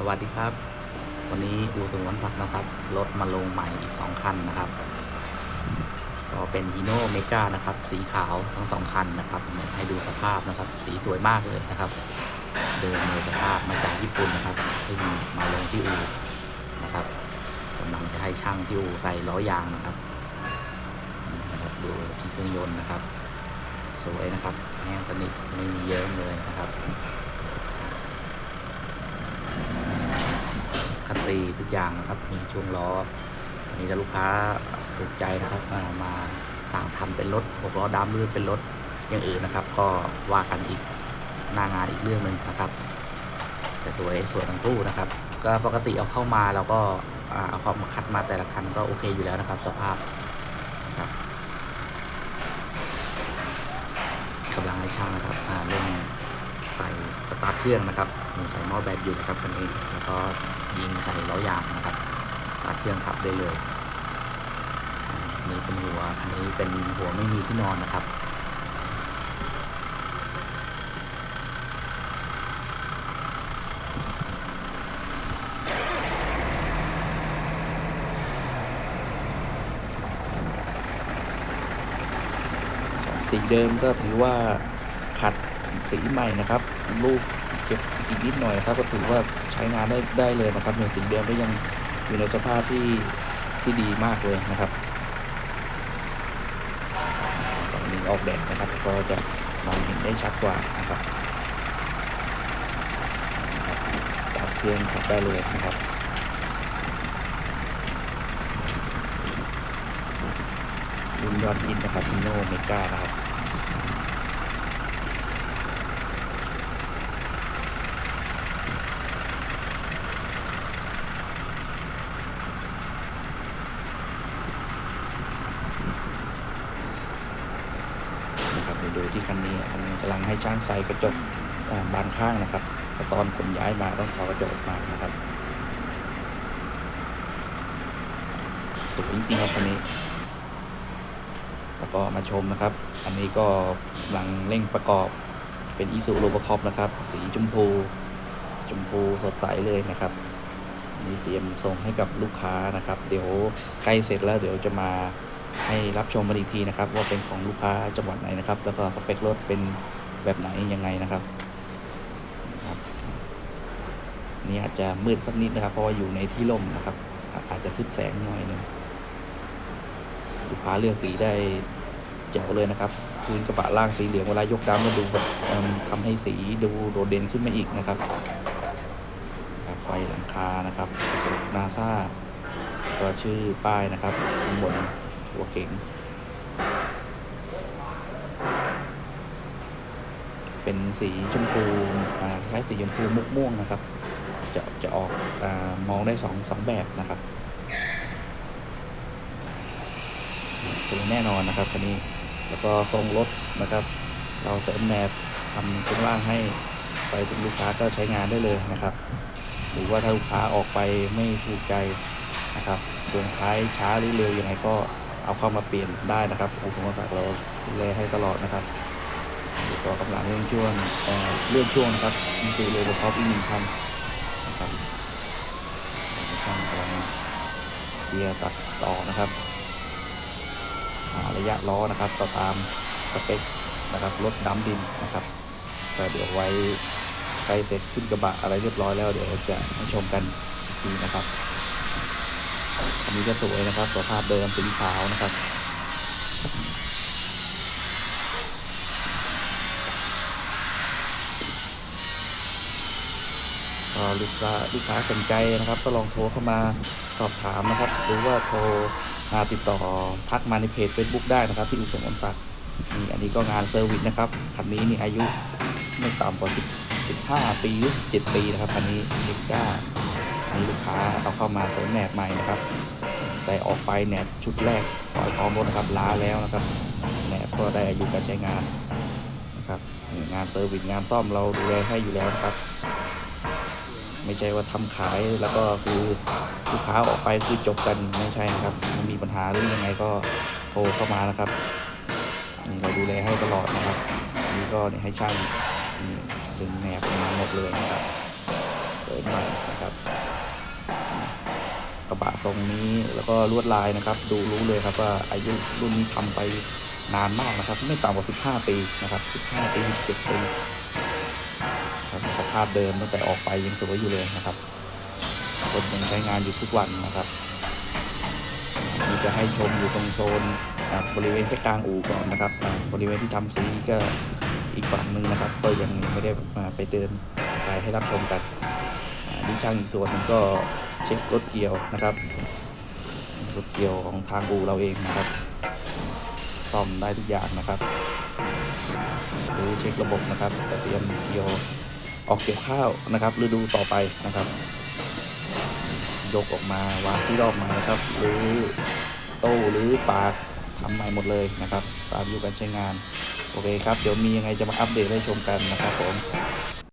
สวัสดีครับ วันนี้อูสงวนผักนะครับ รถมาลงใหม่อีก2คันนะครับ ก็เป็นฮีโน่เมกานะครับ สีขาวทั้งสองคันนะครับ ให้ดูสภาพนะครับ สีสวยมากเลยนะครับ เดินในสภาพมาจากญี่ปุ่นนะครับเพิ่งมาลงที่อูนะครับกำลังจะให้ช่างที่อูใส่ล้อยางนะครับนี่นะครับดูที่เครื่องยนต์นะครับ สวยนะครับแห้งสนิทไม่มีเยิ้มเลยนะครับ คันตีทุกอย่างนะครับ มีช่วงล้อ อันนี้ถ้าลูกค้าถูกใจนะครับมามาสั่งทำเป็นรถหกล้อดำหรือเป็นรถอย่างอื่นนะครับ ก็ว่ากันอีกหน้างานอีกเรื่องหนึ่งนะครับ แต่สวยสวยทั้งคู่นะครับ ก็ปกติเอาเข้ามาเราก็เอาเข้ามาคัดมาแต่ละคันก็โอเคอยู่แล้วนะครับ สภาพครับกำลังให้ช่างนะครับเร่ง ใส่สตาร์ทเครื่องนะครับใส่หม้อแบบอยู่นะครับคันนี้แล้วก็ยิงใส่ล้อยางนะครับสตาร์ทเครื่องขับได้เลยอันนี้เป็นหัวคันนี้เป็นหัวไม่มีที่นอนนะครับสีเดิมก็ถือว่าขัด สีใหม่นะครับลูกเก็บอีกนิดหน่อยครับก็ถือว่าใช้งานได้ได้เลยนะครับเนี่ยสีเดิมก็ยังอยู่ในสภาพที่ที่ดีมากเลยนะครับฝั่งนี้ออกแบบนะครับ ก็จะมองเห็นได้ชัดกว่านะครับนะครับตัดเครื่องขับได้เลยนะครับรุ่นยอดฮิตนะครับมิโนเมกานะครับ นะครับเดี๋ยวดูที่คันนี้คันนี้กำลังให้ช่างใส่กระจกบานข้างนะครับแต่ตอนขนย้ายมาต้องถอดกระจกมานะครับสวยจริงๆครับคันนี้ แล้วก็มาชมนะครับ อันนี้ก็กำลังเร่งประกอบเป็นอีซูโรบคอปนะครับ สีชมพู ชมพูสดใสเลยนะครับนี่เตรียมส่งให้กับลูกค้านะครับ เดี๋ยวใกล้เสร็จแล้วเดี๋ยวจะมา ให้รับชมกันอีกทีนะครับ ว่าเป็นของลูกค้าจังหวัดไหนนะครับ แล้วก็สเปครถเป็นแบบไหนยังไงนะครับนี่อาจจะมืดสักนิดนะครับ เพราะว่าอยู่ในที่ร่มนะครับ อาจจะทึบแสงหน่อยนึงลูกค้าเลือกสีได้แจ๋วเลยนะครับพื้นกระบะล่างสีเหลืองเวลายกดำก็ดูแบบทำให้สีดูโดดเด่นขึ้นมาอีกนะครับครับไฟหลังคานะครับนาซาก็ชื่อป้ายนะครับข้างบนัวเก๋งเป็นสีชมพูคล้ายสีชมพูมุกม่วงนะครับ จะจะออกอมองได้สองสองแบบนะครับสวยแน่นอนนะครับคันนี้แล้วก็ทรงรถนะครับ เราเสริมแนบทำช่วงล่างให้ไปถึงลูกค้าก็ใช้งานได้เลยนะครับ หรือว่าถ้าลูกค้าออกไปไม่ถูกใจนะครับช่วงท้ายช้าหรือเร็วยังไงก็ เอาเข้ามาเปลี่ยนได้นะครับอุปกรณ์เราดูแลให้ตลอดนะครับเดี๋ยวก็กำลังเรื่องช่วงเอ่อเรื่องช่วงนะครับมีคือเลยท็อปอีกหนึ่งคันนะครับช่างกำลังเกียร์ตัดต่อนะครับหาระยะล้อนะครับต่อตามสเปคนะครับรถดำดินนะครับก็เดี๋ยวไว้ใกล้เสร็จขึ้นกระบะอะไรเรียบร้อยแล้วเดี๋ยวจะให้ชมกันอีกทีนะครับ อันนี้ก็สวยนะครับสภาพเดิมสีขาวนะครับก็ลูกค้าลูกค้าสนใจนะครับ ก็ลองโทรเข้ามาสอบถามนะครับ หรือว่าโทรมาติดต่อทักมาในเพจ Facebook ได้นะครับที่อุสมอนศักดิ์นี่อันนี้ก็งานเซอร์วิสนะครับคันนี้นี่อายุไม่ต่ำกว่า 15 ปีหรือ17ปีนะครับคันนี้เด็กก้า นี่ลูกค้าเอาเข้ามาเสริมแหนบใหม่นะครับ แต่ออกไปแหนบชุดแรกปล่อยพร้อมรถนะครับล้าแล้วนะครับแหนบก็ได้อายุการใช้งานนะครับงานเซอร์วิสงานซ่อมเราดูแลให้อยู่แล้วนะครับ ไม่ใช่ว่าทำขายแล้วก็คือลูกค้าออกไปคือจบกันไม่ใช่นะครับมันมีปัญหาหรือยังไงก็โทรเข้ามานะครับนี่เราดูแลให้ตลอดนะครับนนี้ก็เนี่ยให้ช่างนี่ดึงแหนบมาหมดเลยนะครับเสริมใหม่นะครับ กระบะทรงนี้แล้วก็ลวดลายนะครับ ดูรู้เลยครับว่าอายุรุ่นนี้ทำไปนานมากนะครับ ไม่ต่ำกว่า 15 ปีนะครับ 15 ปี 17 ปีครับสภาพเดิมตั้งแต่ออกไปยังสวยอยู่เลยนะครับคนยังใช้งานอยู่ทุกวันนะครับนี่จะให้ชมอยู่ตรงโซนบริเวณแค่กลางอู่ก่อนนะครับ บริเวณที่ทำสีก็อีกฝั่งหนึ่งนะครับ ก็ยังไม่ได้มาไปเดินไปให้รับชมกันอ่านี่ช่างอีกส่วนหนึงก็ เช็ครถเกียวนะครับ รถเกียวของทางอูเราเองนะครับซ่อมได้ทุกอย่างนะครับหรือเช็คระบบนะครับเตรียมเกี่ยวออกเกี่ยวข้าวนะครับฤดูต่อไปนะครับ ยกออกมาวางที่รอบมานะครับ หรือโต้หรือปากทำใหม่หมดเลยนะครับ ตามอยู่การใช้งาน โอเคครับ เดี๋ยวมียังไงจะมาอัปเดตให้ชมกันนะครับผม